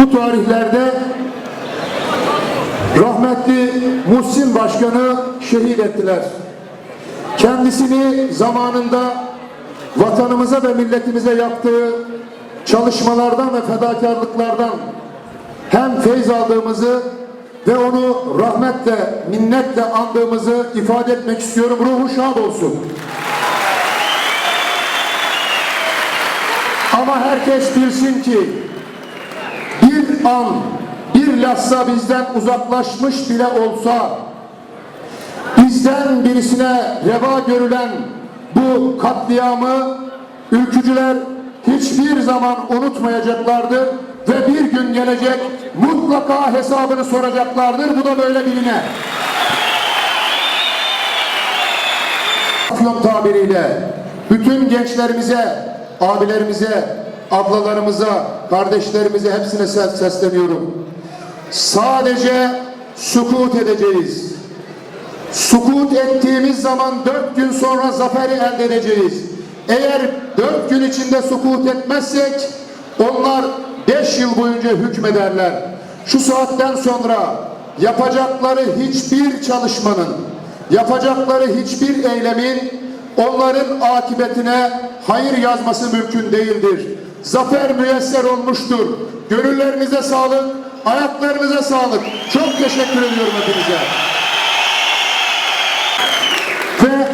bu tarihlerde rahmetli Muhsin Başkanı şehit ettiler. Kendisini zamanında vatanımıza ve milletimize yaptığı çalışmalardan ve fedakarlıklardan hem feyz aldığımızı ve onu rahmetle, minnetle andığımızı ifade etmek istiyorum. Ruhu şad olsun. Ama herkes bilsin ki an, bir lahza bizden uzaklaşmış bile olsa bizden birisine reva görülen bu katliamı ülkücüler hiçbir zaman unutmayacaklardır ve bir gün gelecek mutlaka hesabını soracaklardır. Bu da böyle biline. Afyon tabiriyle bütün gençlerimize, abilerimize, ablalarımıza, kardeşlerimize hepsine ses- sesleniyorum. Sadece sukut edeceğiz. Sukut ettiğimiz zaman dört gün sonra zaferi elde edeceğiz. Eğer dört gün içinde sukut etmezsek onlar beş yıl boyunca hükmederler. Şu saatten sonra yapacakları hiçbir çalışmanın, yapacakları hiçbir eylemin onların akıbetine hayır yazması mümkün değildir. Zafer müyesser olmuştur. Gönüllerinize sağlık, ayaklarınıza sağlık. Çok teşekkür ediyorum hepinize. Ve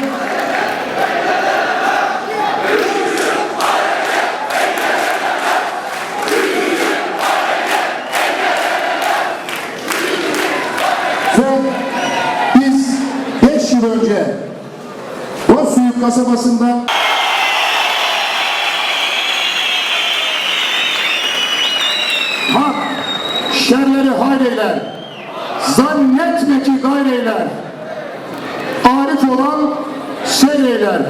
biz 5 yıl önce Bozsuyu zannetme ki gayreyler arif olan seyreyler.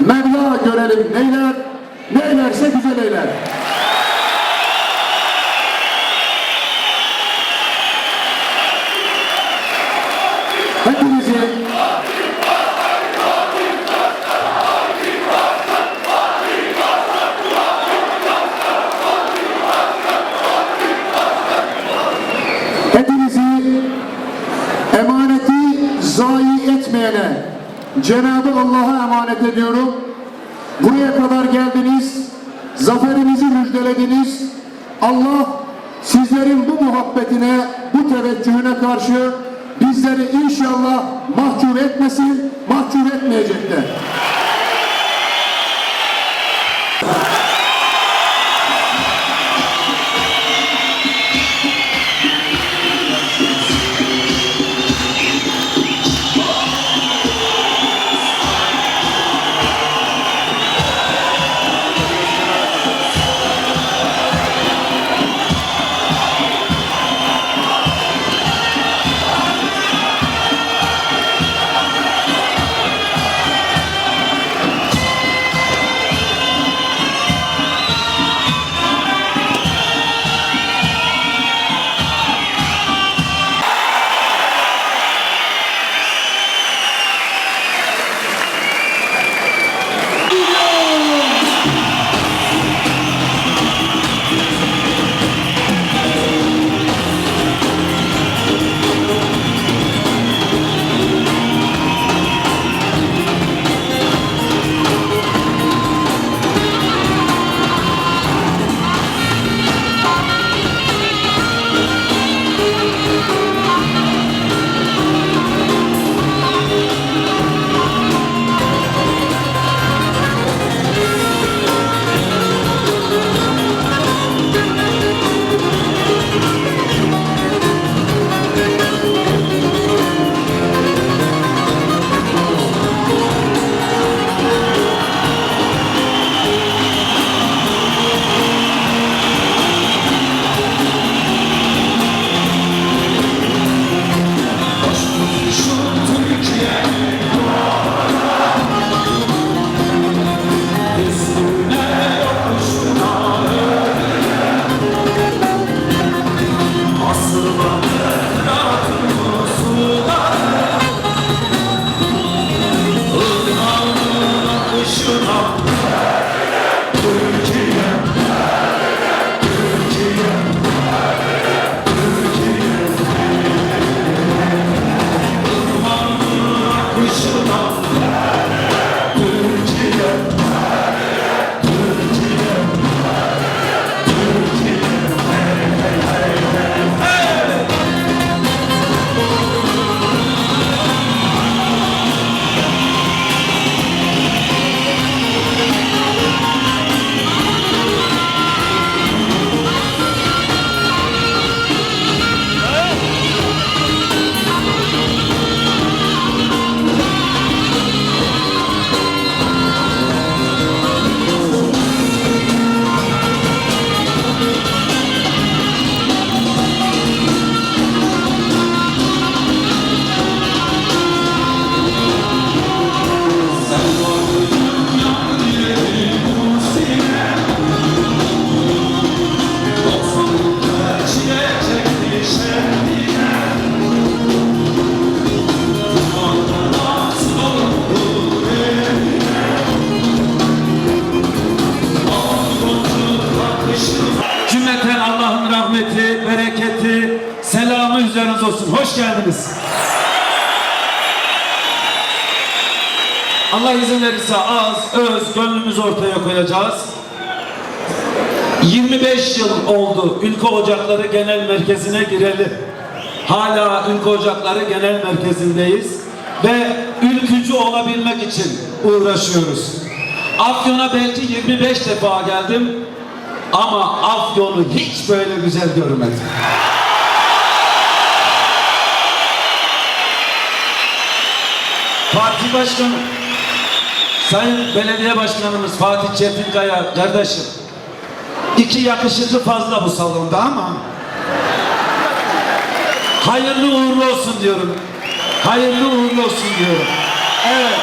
Mevla görelim neyler, neylerse güzel eyler. Cenab-ı Allah'a emanet ediyorum. Buraya kadar geldiniz, zaferimizi müjdelediniz. Allah sizlerin bu muhabbetine, bu teveccühüne karşı bizleri inşallah mahcup etmesin, mahcup etmeyecekler. We should Hoş geldiniz. Allah izin verirse az, öz, gönlümüzü ortaya koyacağız. 25 yıl oldu Ülke Ocakları Genel Merkezi'ne gireli. Hala Ülke Ocakları Genel Merkezi'ndeyiz ve ülkücü olabilmek için uğraşıyoruz. Afyon'a belki 25 defa geldim ama Afyon'u hiç böyle güzel görmedim. Parti Başkanı, Sayın Belediye Başkanımız Fatih Çetinkaya kardeşim, iki yakışıklı fazla bu salonda ama hayırlı uğurlu olsun diyorum. Hayırlı uğurlu olsun diyorum. Evet,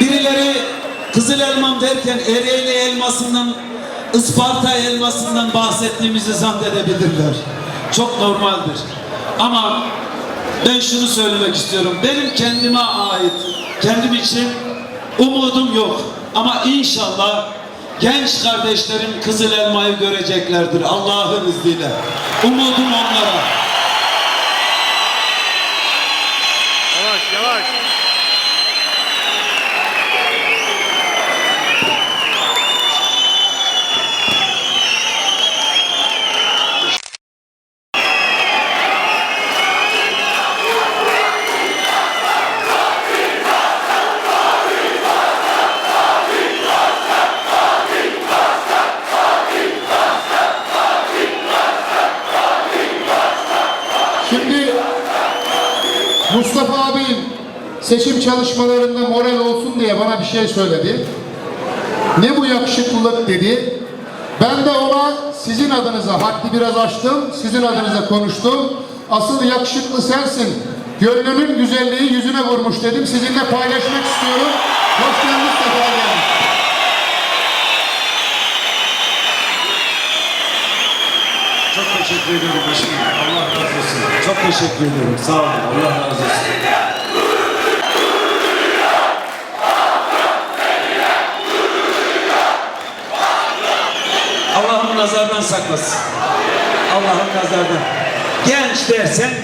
Birileri Kızıl Elmam derken Ereğli elmasından, Isparta elmasından bahsettiğimizi zannedebilirler. Çok normaldir. Ama ben şunu söylemek istiyorum. Benim kendime ait, kendim için umudum yok. Ama inşallah genç kardeşlerim Kızıl Elmayı göreceklerdir Allah'ın izniyle. Umudum onlara. Seçim çalışmalarında moral olsun diye bana bir şey söyledi. Ne bu yakışıklılık dedi. Ben de ona sizin adınıza haddi biraz açtım, sizin adınıza konuştum. Asıl yakışıklı sensin. Gönlünün güzelliği yüzüne vurmuş dedim. Sizinle paylaşmak istiyorum. Hoş geldiniz, sefa geldiniz. Çok teşekkür ediyorum başkanım. Allah razı olsun. Çok teşekkür ediyorum. Sağ olun. Allah razı olsun. Allah'ım nazardan saklasın. Allah'ım nazardan. Genç dersen